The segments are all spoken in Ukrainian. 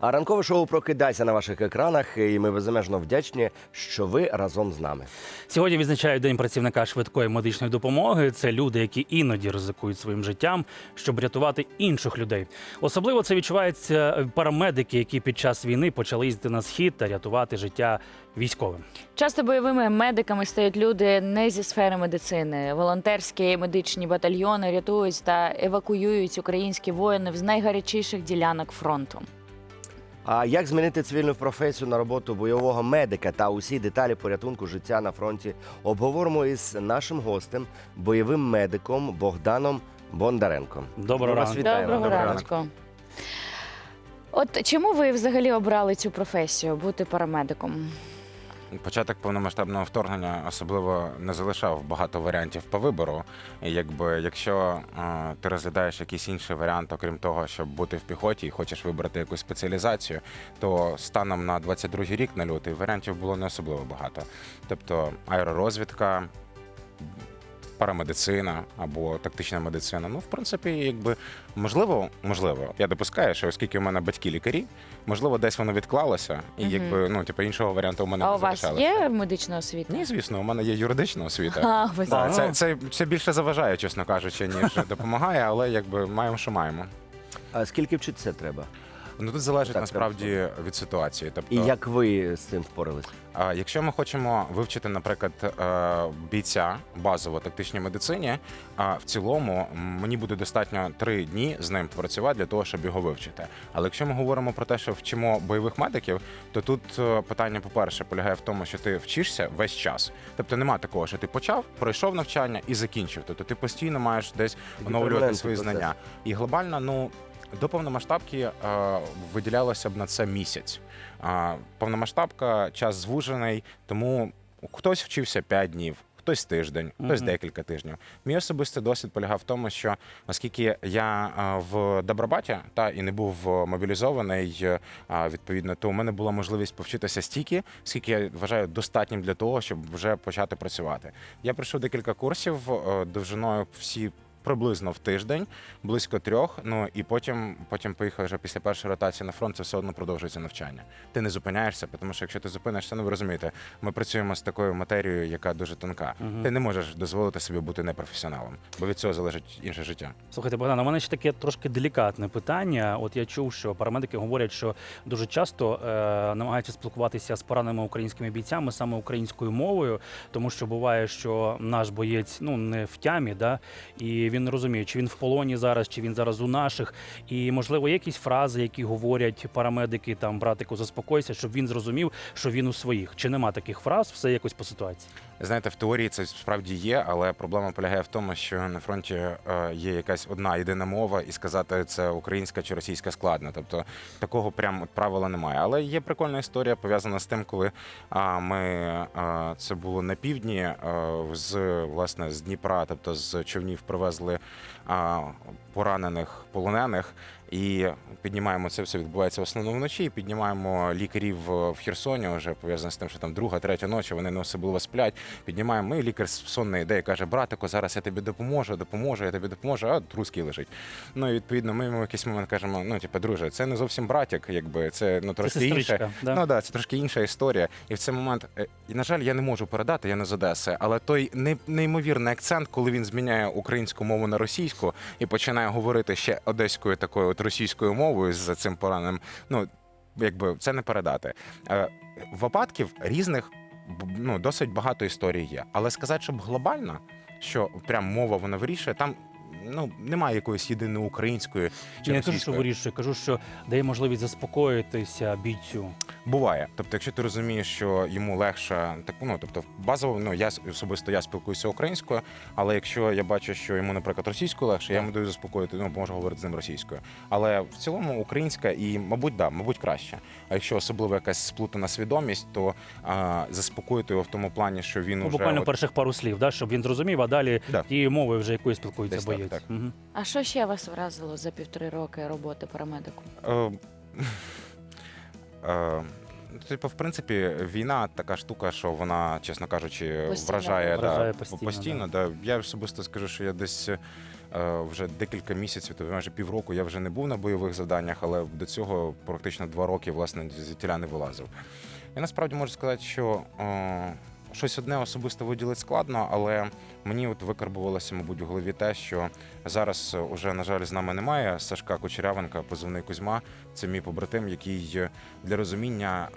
А ранкове шоу прокидайся на ваших екранах, і ми безмежно вдячні, що ви разом з нами. Сьогодні відзначають День працівника швидкої медичної допомоги. Це люди, які іноді ризикують своїм життям, щоб рятувати інших людей. Особливо це відчувається парамедики, які під час війни почали їздити на схід та рятувати життя військовим. Часто бойовими медиками стають люди не зі сфери медицини. Волонтерські медичні батальйони рятують та евакуюють українські воїни з найгарячіших ділянок фронту. А як змінити цивільну професію на роботу бойового медика та усі деталі порятунку життя на фронті обговоримо із нашим гостем, бойовим медиком Богданом Бондаренком. Доброго Ми вас ранку. вітаємо. Доброго Доброго ранку. От чому ви взагалі обрали цю професію бути парамедиком? Початок повномасштабного вторгнення особливо не залишав багато варіантів по вибору. І якби якщо е, ти розглядаєш якийсь інший варіант, окрім того, щоб бути в піхоті і хочеш вибрати якусь спеціалізацію, то станом на 22-й рік на лютий варіантів було не особливо багато. Тобто аеророзвідка. Парамедицина або тактична медицина. Ну, в принципі, якби можливо, можливо, я допускаю, що оскільки у мене батьки лікарі, можливо, десь воно відклалося, і Мгм. якби ну, типу, іншого варіанту у мене А не у вас залишалося. є медична освіта? Ні, звісно, у мене є юридична освіта. А, ви Так, це, це, це більше заважає, чесно кажучи, ніж допомагає, але якби маємо, що маємо. А скільки вчитися треба? Ну тут залежить Так, насправді від ситуації. Тобто, І як ви з цим впоралися? а, якщо ми хочемо вивчити, наприклад, е, бійця базово тактичній медицині, а в цілому мені буде достатньо три дні з ним попрацювати для того, щоб його вивчити. Але якщо ми говоримо про те, що вчимо бойових медиків, то тут е, питання, по-перше, полягає в тому, що ти вчишся весь час. Тобто нема такого, що ти почав, пройшов навчання і закінчив. Тобто ти постійно маєш десь оновлювати перманентний свої процес. знання. І глобально, ну. До повномасштабки е, виділялося б на це місяць. А, повномасштабка час звужений, тому хтось вчився 5 днів, хтось тиждень, хтось Мгм. декілька тижнів. Мій особистий досвід полягав в тому, що оскільки я е, в Добробаті та і не був е, мобілізований, е, відповідно, то у мене була можливість повчитися стільки, скільки я вважаю достатнім для того, щоб вже почати працювати. Я пройшов декілька курсів е, довжиною всі. Приблизно в тиждень, близько трьох. Ну і потім, потім поїхав вже після першої ротації на фронт. Це все одно продовжується навчання. Ти не зупиняєшся, тому що якщо ти зупинишся, ну ви розумієте, ми працюємо з такою матерією, яка дуже тонка. Мгм. Ти не можеш дозволити собі бути непрофесіоналом, бо від цього залежить інше життя. Слухайте, Богдан, у мене ще таке трошки делікатне питання. От я чув, що парамедики говорять, що дуже часто е, намагаються спілкуватися з пораненими українськими бійцями саме українською мовою, тому що буває, що наш боєць ну не в тямі, да, і він не розуміє, чи він в полоні зараз, чи він зараз у наших. І можливо, якісь фрази, які говорять парамедики там, братику, заспокойся, щоб він зрозумів, що він у своїх. Чи нема таких фраз, все якось по ситуації. Знаєте, в теорії це справді є, але проблема полягає в тому, що на фронті е, є якась одна єдина мова, і сказати це українська чи російська складно. Тобто такого прям правила немає. Але є прикольна історія пов'язана з тим, коли ми а, це було на півдні е, з власне з Дніпра, тобто з човнів привезли а, поранених полонених. І піднімаємо це все відбувається в основному вночі. І піднімаємо лікарів в Херсоні, вже пов'язано з тим, що там друга, третя ночі, вони не особливо сплять. Піднімаємо. Ми лікар з сонної ідеї каже: братико, зараз я тобі допоможу, допоможу, я тобі допоможу. А руський лежить. Ну і відповідно, ми йому в якийсь момент кажемо: ну, типу, друже, це не зовсім братик, якби це ну трошки інше. да? Ну да, це трошки інша історія. І в цей момент, е, і на жаль, я не можу передати, я не з Одеси, але той неймовірний акцент, коли він зміняє українську мову на російську і починає говорити ще одеською такою от російською мовою з цим пораненим. Ну якби це не передати. Е, Випадків різних ну, досить багато історій є. Але сказати, щоб глобально, що прям мова вона вирішує, там. Ну, немає якоїсь єдиної української чи Я не кажу, що російської. вирішує, кажу, що дає можливість заспокоїтися бійцю. Буває. Тобто, якщо ти розумієш, що йому легше, так ну тобто, базово, ну я с- особисто я спілкуюся українською, але якщо я бачу, що йому, наприклад, російською легше, я йому даю заспокоїти, ну можу говорити з ним російською. Але в цілому українська і, мабуть, да, мабуть, краще. А якщо особливо якась сплутана свідомість, то а, заспокоїти його в тому плані, що він Ну, уже буквально от- перших пару слів, да, щоб він зрозумів, а далі Да. тією мовою, вже якою спілкується Десь так, боєць. Так. Мгм. А що ще вас вразило за півтори роки роботи парамедиком? Е, е, Типу, в принципі, війна така штука, що вона, чесно кажучи, Постійно. вражає, Вражає да, постійно, постійно да. Я особисто скажу, що я десь е, вже декілька місяців, тобто майже півроку я вже не був на бойових завданнях, але до цього практично два роки власне звідтіля не вилазив. Я насправді можу сказати, що е, щось одне особисто виділити складно, але мені от викарбувалося, мабуть, в голові те, що зараз уже, на жаль, з нами немає Сашка Кучерявенка, позивний Кузьма. Це мій побратим, який для розуміння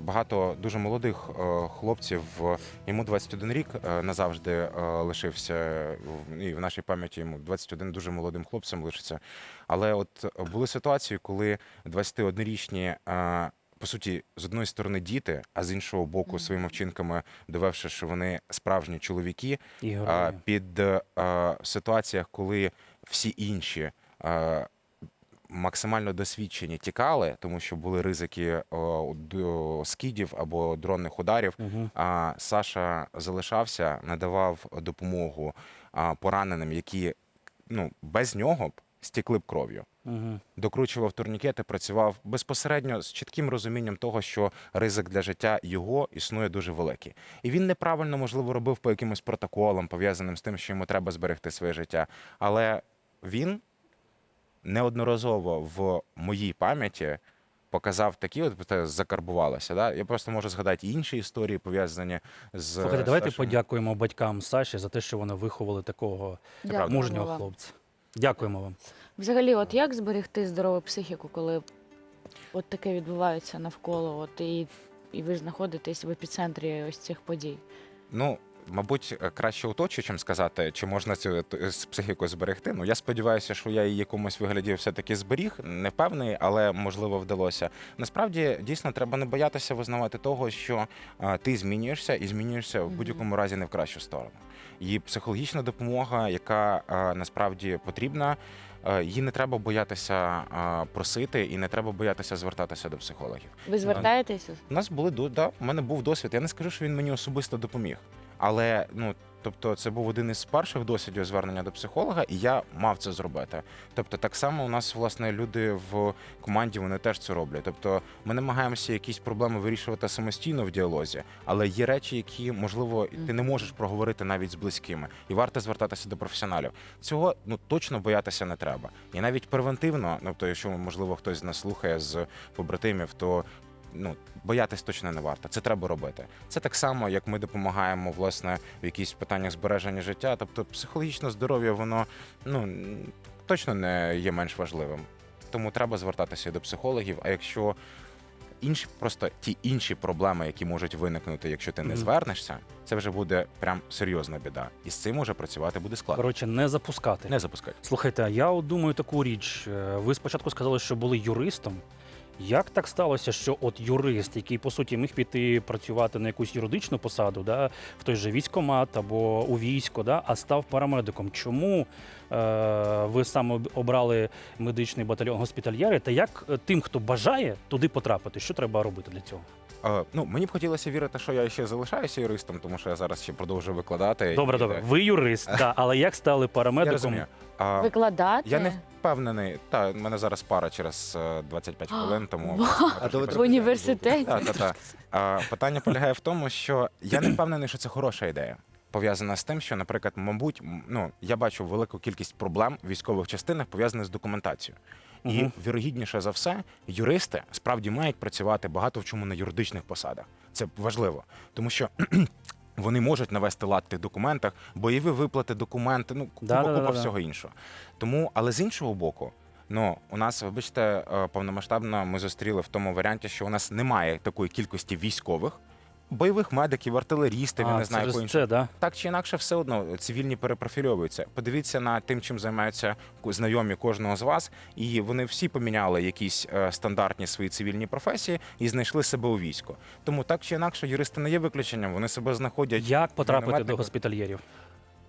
багато дуже молодих хлопців. Йому 21 рік назавжди лишився. І в нашій пам'яті йому 21 дуже молодим хлопцем лишиться. Але от були ситуації, коли 21-річні. Е, По суті, з одної сторони діти, а з іншого боку, своїми вчинками довевши, що вони справжні чоловіки, І а, під е, ситуаціях, коли всі інші е, максимально досвідчені тікали, тому що були ризики о, до скидів або дронних ударів. Мгм. А Саша залишався, надавав допомогу а, пораненим, які ну без нього б стікли б кров'ю. Мгм. Докручував турнікети, працював безпосередньо з чітким розумінням того, що ризик для життя його існує дуже великий. І він неправильно, можливо, робив по якимось протоколам, пов'язаним з тим, що йому треба зберегти своє життя. Але він неодноразово в моїй пам'яті показав такі, от закарбувалося. Да? Я просто можу згадати інші історії, пов'язані з Слухайте, давайте Сашем. подякуємо батькам Саші за те, що вони виховали такого мужнього хлопця. Дякуємо вам. Взагалі, от як зберегти здорову психіку, коли от таке відбувається навколо, от і, і ви знаходитесь в епіцентрі ось цих подій? Ну, мабуть, е, краще уточу, чим сказати, чи можна цю з психіку зберегти. Ну, я сподіваюся, що я її якомусь вигляді все-таки зберіг. Не впевнений, але можливо вдалося. Насправді, дійсно, треба не боятися визнавати того, що е, ти змінюєшся і змінюєшся в будь-якому разі не в кращу сторону. І психологічна допомога, яка е, насправді потрібна. Е, Її не треба боятися е, просити, і не треба боятися звертатися до психологів. Ви звертаєтеся? У нас були да, у мене був досвід. Я не скажу, що він мені особисто допоміг. Але ну тобто, це був один із перших досвідів звернення до психолога, і я мав це зробити. Тобто, так само у нас власне люди в команді вони теж це роблять. Тобто, ми намагаємося якісь проблеми вирішувати самостійно в діалозі, але є речі, які можливо ти не можеш проговорити навіть з близькими, і варто звертатися до професіоналів. Цього ну точно боятися не треба. І навіть превентивно, ну то якщо можливо хтось з нас слухає з побратимів, то ну боятись точно не варто. Це треба робити. Це так само, як ми допомагаємо власне в якісь питаннях збереження життя. Тобто, психологічне здоров'я, воно ну точно не є менш важливим. Тому треба звертатися до психологів. А якщо інші, просто ті інші проблеми, які можуть виникнути, якщо ти не звернешся, це вже буде прям серйозна біда. І з цим уже працювати буде складно. Коротше, не запускати. Не запускай. Слухайте, а я от думаю таку річ. Е, Ви спочатку сказали, що були юристом. Як так сталося, що от юрист, який по суті міг піти працювати на якусь юридичну посаду, да, в той же військкомат або у військо, да, а став парамедиком? Чому е, ви саме обрали медичний батальйон госпітальєри? Та як е, тим, хто бажає туди потрапити, що треба робити для цього? Е, ну мені б хотілося вірити, що я ще залишаюся юристом, тому що я зараз ще продовжую викладати. Добре, І, добре. е, Ви юрист, да, але як стали Я парамедиком? розумію. А, Викладати? Я не впевнений. Та в мене зараз пара через е, 25 хвилин, тому. А то ви в університеті. Так, так, так. А, питання полягає в тому, що я не впевнений, що це хороша ідея. Пов'язана з тим, що, наприклад, мабуть, м, ну я бачу велику кількість проблем в військових частинах пов'язаних з документацією. І вірогідніше за все, юристи справді мають працювати багато в чому на юридичних посадах. Це важливо, тому що. Вони можуть навести лад в тих документах, бойові виплати, документи, ну купа, Да-да-да-да. купа всього іншого. Тому, але з іншого боку, ну у нас, вибачте, е, повномасштабно ми зустріли в тому варіанті, що у нас немає такої кількості військових, бойових медиків, артилерістів, я А, не знаю, через кого це, да? Так чи інакше, все одно цивільні перепрофільовуються. Подивіться на тим, чим займаються ку- знайомі кожного з вас, і вони всі поміняли якісь е, стандартні свої цивільні професії і знайшли себе у війську. Тому так чи інакше, юристи не є виключенням. Вони себе знаходять Як потрапити до мінометника. госпітальєрів?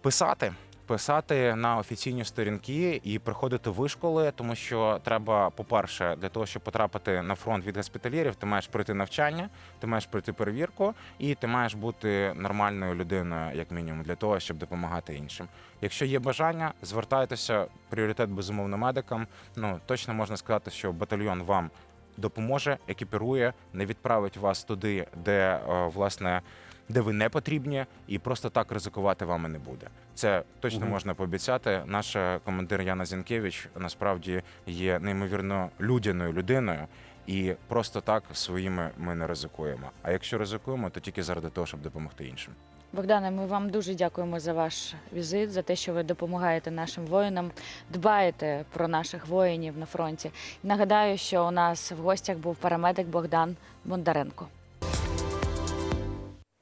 писати. Писати на офіційні сторінки і приходити вишколи, тому що треба, по-перше, для того, щоб потрапити на фронт від госпітальєрів, ти маєш пройти навчання, ти маєш пройти перевірку, і ти маєш бути нормальною людиною, як мінімум, для того, щоб допомагати іншим. Якщо є бажання, звертайтеся. Пріоритет безумовно медикам. Ну точно можна сказати, що батальйон вам допоможе, екіпірує, не відправить вас туди, де е, власне де ви не потрібні, і просто так ризикувати вами не буде. Це точно Мгм. можна пообіцяти. Наша командир Яна Зінкевич насправді є неймовірно людяною людиною. І просто так своїми ми не ризикуємо. А якщо ризикуємо, то тільки заради того, щоб допомогти іншим. Богдане, ми вам дуже дякуємо за ваш візит, за те, що ви допомагаєте нашим воїнам, дбаєте про наших воїнів на фронті. Нагадаю, що у нас в гостях був парамедик Богдан Бондаренко.